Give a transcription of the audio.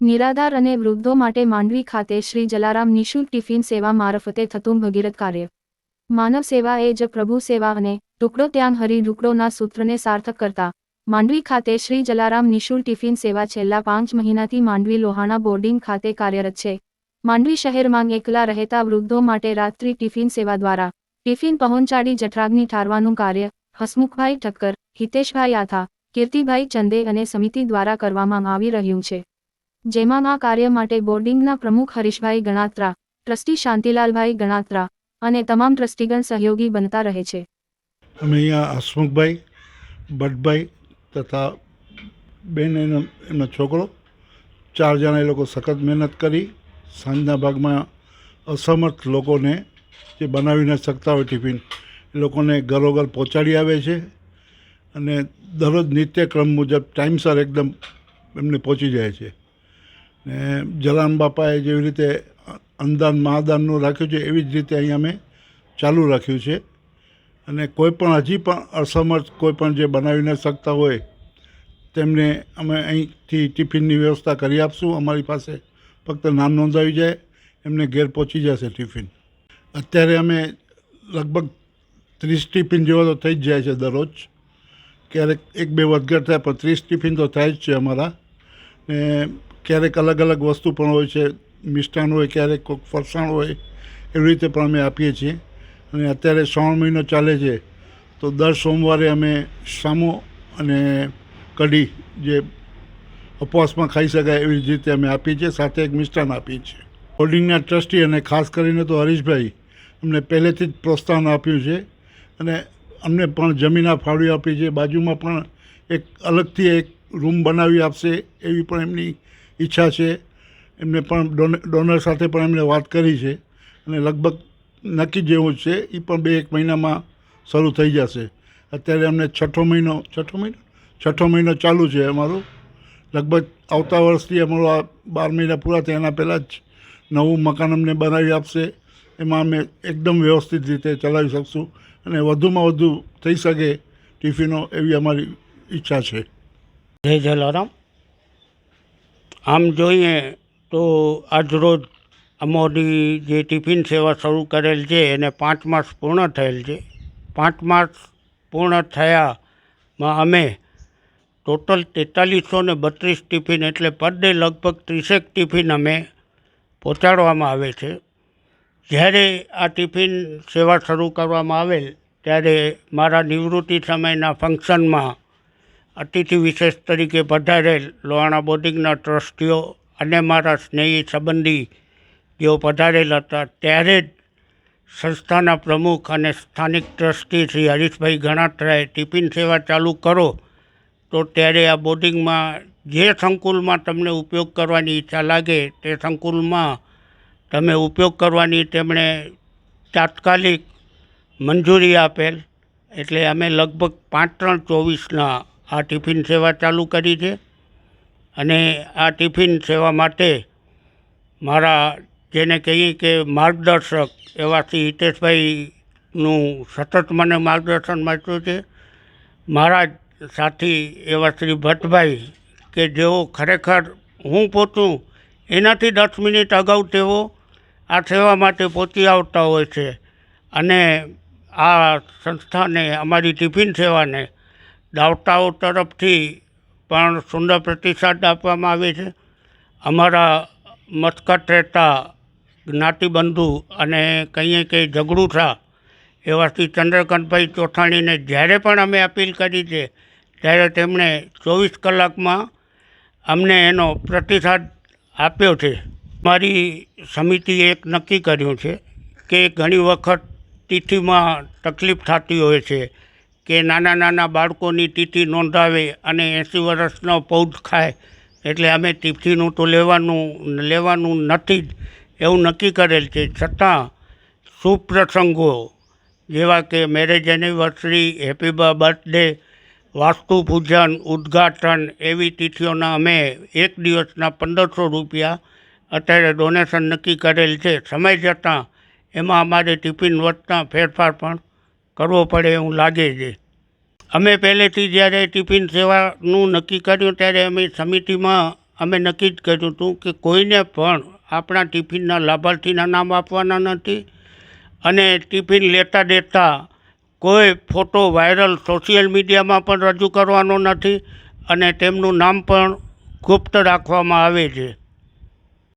નિરાધાર અને વૃદ્ધો માટે માંડવી ખાતે શ્રી જલારામ નિઃશુલ્ક ટિફિન સેવા મારફતે થતું ભગીરથ કાર્ય. માનવ સેવા એ જ પ્રભુ સેવા અને ટુકડો ત્યાં હરી ટુકડોના સૂત્રને સાર્થક કરતા. માંડવી ખાતે શ્રી જલારામ નિઃશુલ્ક ટિફિન સેવા છેલ્લા પાંચ મહિનાથી માંડવી લોહાણા બોર્ડિંગ ખાતે કાર્યરત છે. માંડવી શહેરમાં એકલા રહેતા વૃદ્ધો માટે રાત્રિ ટિફિન સેવા દ્વારા ટિફિન પહોંચાડી જઠરાગ્નિ ઠારવાનું કાર્ય હસમુખભાઈ ઠક્કર, હિતેશભાઈ આથા, કીર્તિભાઈ ચંદે અને સમિતિ દ્વારા કરવામાં આવી રહ્યું છે. જેમાં આ કાર્ય માટે બોર્ડિંગના પ્રમુખ હરીશભાઈ ગણાત્રા, ટ્રસ્ટી શાંતિલાલભાઈ ગણાત્રા અને તમામ ટ્રસ્ટીગણ સહયોગી બનતા રહે છે. અમે અહીંયા હસમુખભાઈ, ભટ્ટભાઈ તથા બેન એનો એમનો છોકરો, ચાર જણા એ લોકો સખત મહેનત કરી, સાંજના ભાગમાં અસમર્થ લોકોને જે બનાવી ન શકતા હોય ટિફિન, એ લોકોને ઘરોઘર પહોંચાડી આવે છે અને દરરોજ નિત્યક્રમ મુજબ ટાઈમસર એકદમ એમને પહોંચી જાય છે. ને જલારામ બાપાએ જેવી રીતે અન્નદાન મહાદાનનું રાખ્યું છે, એવી જ રીતે અહીં અમે ચાલુ રાખ્યું છે. અને કોઈ પણ હજી પણ અસમર્થ કોઈ પણ જે બનાવી ન શકતા હોય, તેમને અમે અહીંથી ટિફિનની વ્યવસ્થા કરી આપશું. અમારી પાસે ફક્ત નામ નોંધાવી જાય, એમને ઘેર પહોંચી જશે ટિફિન. અત્યારે અમે લગભગ ત્રીસ ટિફિન જેવા તો થઈ જ જાય છે દરરોજ. ક્યારેક એક બે વધઘટ થાય, પણ ત્રીસ ટિફિન તો થાય જ છે અમારા. ને ક્યારેક અલગ અલગ વસ્તુ પણ હોય છે, મિષ્ટાન હોય, ક્યારેક કોઈક ફરસાણ હોય, એવી રીતે પણ અમે આપીએ છીએ. અને અત્યારે શ્રાવણ મહિનો ચાલે છે, તો દર સોમવારે અમે સામો અને કઢી જે ઉપવાસમાં ખાઈ શકાય એવી જ રીતે અમે આપીએ છીએ, સાથે એક મિષ્ટાન આપીએ છીએ. હોર્ડિંગના ટ્રસ્ટી અને ખાસ કરીને તો હરીશભાઈ અમને પહેલેથી જ પ્રોત્સાહન આપ્યું છે અને અમને પણ જમીન ફાળવી આપી છે, બાજુમાં પણ એક અલગથી એક રૂમ બનાવી આપશે એવી પણ એમની ઈચ્છા છે. એમને પણ ડોને, ડોનર સાથે પણ એમણે વાત કરી છે. અને લગભગ નક્કી જેવું છે. એ પણ બે એક મહિનામાં શરૂ થઈ જશે. અત્યારે અમને છઠ્ઠો મહિનો છઠ્ઠો મહિનો? છઠ્ઠો મહિનો ચાલુ છે અમારું. લગભગ આવતા વર્ષથી અમારું આ બાર મહિના પૂરા થયા. એના પહેલાં જ નવું મકાન અમને બનાવી આપશે. એમાં અમે એકદમ વ્યવસ્થિત રીતે ચલાવી શકશું. અને વધુમાં વધુ થઈ શકે ટિફિનો એવી અમારી ઈચ્છા છે. જય જલારામ. આમ જોઈએ તો આજરોજ અમારી જે ટિફિન સેવા શરૂ કરેલ છે, એને પાંચ માસ પૂર્ણ થયેલ છે. પાંચ માસ પૂર્ણ થયામાં અમે ટોટલ તેતાલીસો ને બત્રીસ ટિફિન એટલે પર ડે લગભગ ત્રીસેક ટિફિન અમે પહોંચાડવામાં આવે છે. જ્યારે આ ટિફિન સેવા શરૂ કરવામાં આવેલ, ત્યારે મારા નિવૃત્તિ સમયના ફંક્શનમાં અતિથિ વિશેષ તરીકે પધારેલ લોહાણા બોર્ડિંગના ટ્રસ્ટીઓ અને મારા સ્નેહી સંબંધી જેઓ પધારેલ હતા, ત્યારે જ સંસ્થાના પ્રમુખ અને સ્થાનિક ટ્રસ્ટી શ્રી હરીશભાઈ ગણાત્રાએ ટિફિન સેવા ચાલુ કરો, તો ત્યારે આ બોર્ડિંગમાં જે સંકુલમાં તમને ઉપયોગ કરવાની ઈચ્છા લાગે તે સંકુલમાં તમે ઉપયોગ કરવાની તેમણે તાત્કાલિક મંજૂરી આપેલ, એટલે અમે લગભગ પાંચ ત્રણ ચોવીસના આ ટિફિન સેવા ચાલુ કરી છે અને આ ટિફિન સેવા માટે મારા જેને કહીએ કે માર્ગદર્શક એવા શ્રી હિતેશભાઈનું સતત મને માર્ગદર્શન મળ્યું છે. મારા સાથી એવા શ્રી ભટ્ટભાઈ કે જેઓ ખરેખર હું પહોંચું એનાથી દસ મિનિટ અગાઉ તેઓ આ સેવા માટે પહોંચી આવતા હોય છે. અને આ સંસ્થાને, અમારી ટિફિન સેવાને દાવતાઓ તરફથી પણ સુંદર પ્રતિસાદ આપવામાં આવે છે. અમારા મસ્કત રહેતા જ્ઞાતિબંધુ અને કંઈએ કંઈ ઝઘડું થા એવા શ્રી ચંદ્રકાંતભાઈ ચોથાણીને જ્યારે પણ અમે અપીલ કરી છે, ત્યારે તેમણે ચોવીસ કલાકમાં અમને એનો પ્રતિસાદ આપ્યો છે. મારી સમિતિએ એક નક્કી કર્યું છે કે ઘણી વખત તિથિમાં તકલીફ થતી હોય છે. કે નાના નાના બાળકોની તિથિ નોંધાવે અને એંસી વર્ષનો પૌધ ખાય. એટલે અમે તિથિનું તો લેવાનું લેવાનું નથી જ. એવું નક્કી કરેલ છે. છતાં સુપ્રસંગો જેવા કે મેરેજ એનિવર્સરી, હેપી બર્થડે, વાસ્તુ પૂજન, ઉદ્ઘાટન એવી તિથિઓના અમે એક દિવસના પંદરસો રૂપિયા અત્યારે ડોનેશન નક્કી કરેલ છે. સમય જતાં એમાં અમારે ટિફિન વધતા ફેરફાર પણ કરવો પડે એવું લાગે છે. અમે પહેલેથી જ્યારે ટિફિન સેવાનું નક્કી કર્યું ત્યારે અમે સમિતિમાં અમે નક્કી જ કર્યું હતું કે કોઈને પણ આપણા ટિફિનના લાભાર્થીના નામ આપવાના નથી અને ટિફિન લેતા દેતા કોઈ ફોટો વાયરલ સોશિયલ મીડિયામાં પણ રજૂ કરવાનો નથી અને તેમનું નામ પણ ગુપ્ત રાખવામાં આવે છે.